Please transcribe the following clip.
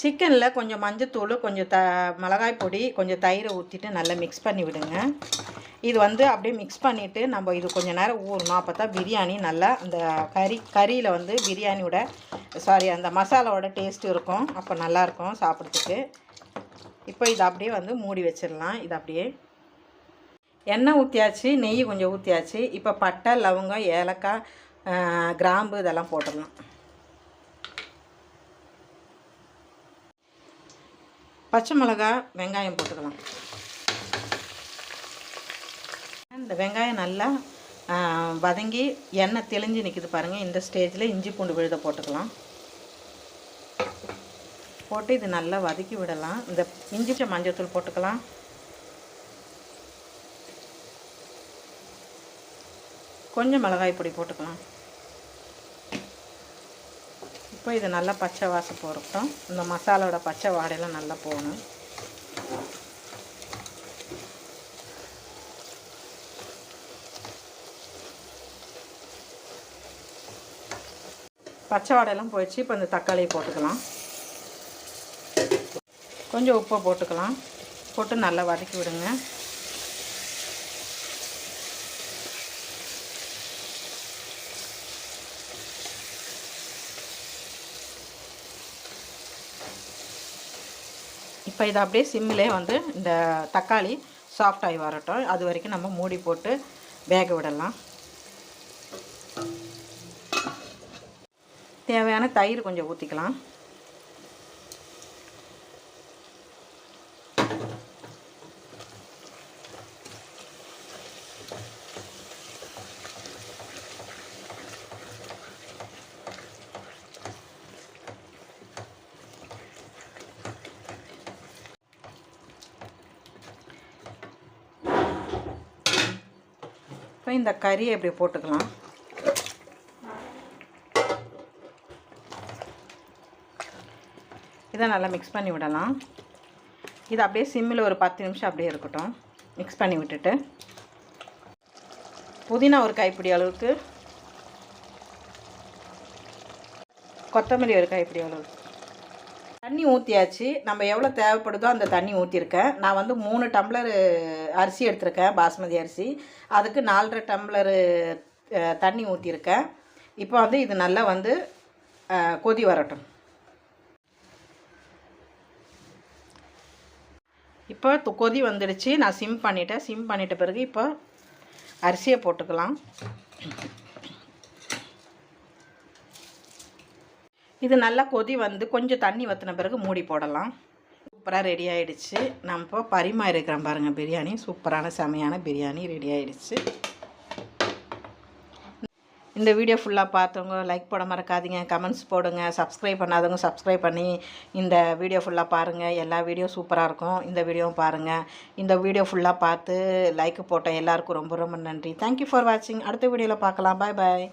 சிக்கனில் கொஞ்சம் மஞ்சத்தூள் கொஞ்சம் த மிளகாய் பொடி கொஞ்சம் தயிரை ஊற்றிட்டு நல்லா மிக்ஸ் பண்ணி விடுங்க. இது வந்து அப்படியே மிக்ஸ் பண்ணிவிட்டு நம்ம இது கொஞ்சம் நேரம் ஊறணும். அப்போ தான் பிரியாணி நல்லா அந்த கறி கறியில் வந்து பிரியாணியோட சாரி அந்த மசாலாவோட டேஸ்ட்டு இருக்கும். அப்போ நல்லாயிருக்கும் சாப்பிட்றதுக்கு. இப்போ இதை அப்படியே வந்து மூடி வச்சிடலாம். இது அப்படியே எண்ணெய் ஊற்றியாச்சு நெய் கொஞ்சம் ஊற்றியாச்சு இப்போ பட்டை லவங்கம் ஏலக்காய் கிராம்பு இதெல்லாம் போட்டுடலாம். பச்சை மிளகா வெங்காயம் போட்டுக்கலாம். இந்த வெங்காயம் நல்லா வதங்கி எண்ணெய் தெளிஞ்சு நிற்கிது பாருங்கள் இந்த ஸ்டேஜில் இஞ்சி பூண்டு விழுத போட்டுக்கலாம். போட்டு இது நல்லா வதக்கி விடலாம். இந்த இஞ்சி மஞ்சத்தூள் போட்டுக்கலாம். கொஞ்சம் மிளகாய் பொடி போட்டுக்கலாம். இப்போ இது நல்லா பச்சை வாசம் போகிறட்டும் இந்த மசாலோட பச்சை வாடையெல்லாம் நல்லா போகணும். பச்சை வாடையெல்லாம் போயிடுச்சு. இப்போ இந்த தக்காளியை போட்டுக்கலாம். கொஞ்சம் உப்பை போட்டுக்கலாம். போட்டு நல்லா வதக்கி விடுங்க. இப்போ இதை அப்படியே சிம்மிலே வந்து இந்த தக்காளி சாஃப்ட் ஆகி வரட்டும். அது வரைக்கும் நம்ம மூடி போட்டு வேக விடலாம். தேவையான தயிர் கொஞ்சம் ஊற்றிக்கலாம் இப்போ இந்த கறியை இப்படி போட்டுக்கலாம். இதை நல்லா மிக்ஸ் பண்ணி விடலாம். இது அப்படியே சிம்மில் ஒரு பத்து நிமிஷம் அப்படியே இருக்கட்டும். மிக்ஸ் பண்ணி விட்டுட்டு. புதினா ஒரு கைப்பிடி அளவுக்கு. கொத்தமல்லி ஒரு கைப்பிடி அளவுக்கு. தண்ணி ஊற்றியாச்சு நம்ம எவ்வளோ தேவைப்படுதோ அந்த தண்ணி ஊற்றிருக்கேன் நான் வந்து மூணு டம்ளர் அரிசி எடுத்திருக்கேன் பாஸ்மதி அரிசி. அதுக்கு நாலரை டம்ளரு தண்ணி ஊற்றிருக்கேன் இப்போ வந்து இது நல்லா வந்து கொதி வரட்டும். இப்போ கொதி வந்துடுச்சு. நான் சிம் பண்ணிட்டேன். சிம் பண்ணிட்ட பிறகு இப்போ அரிசியை போட்டுக்கலாம். இது நல்லா கொதி வந்து கொஞ்சம் தண்ணி வற்றின பிறகு மூடி போடலாம். சூப்பராக ரெடி ஆகிடுச்சு நம்ம இப்போ பரிமாறிக்கிறோம் பாருங்கள் பிரியாணி. சூப்பரான செமையான பிரியாணி ரெடி ஆகிடுச்சு இந்த வீடியோ ஃபுல்லாக பார்த்தவங்க லைக் போட மறக்காதீங்க. கமெண்ட்ஸ் போடுங்க. சப்ஸ்கிரைப் பண்ணாதவங்க சப்ஸ்கிரைப் பண்ணி இந்த வீடியோ ஃபுல்லாக பாருங்கள் எல்லா வீடியோ சூப்பராக இருக்கும். இந்த வீடியோவும் பாருங்கள் இந்த வீடியோ ஃபுல்லாக பார்த்து லைக் போட்ட எல்லாருக்கும் ரொம்ப ரொம்ப நன்றி. தேங்க்யூ ஃபார் வாட்சிங் அடுத்த வீடியோவில் பார்க்கலாம். பாய் பாய்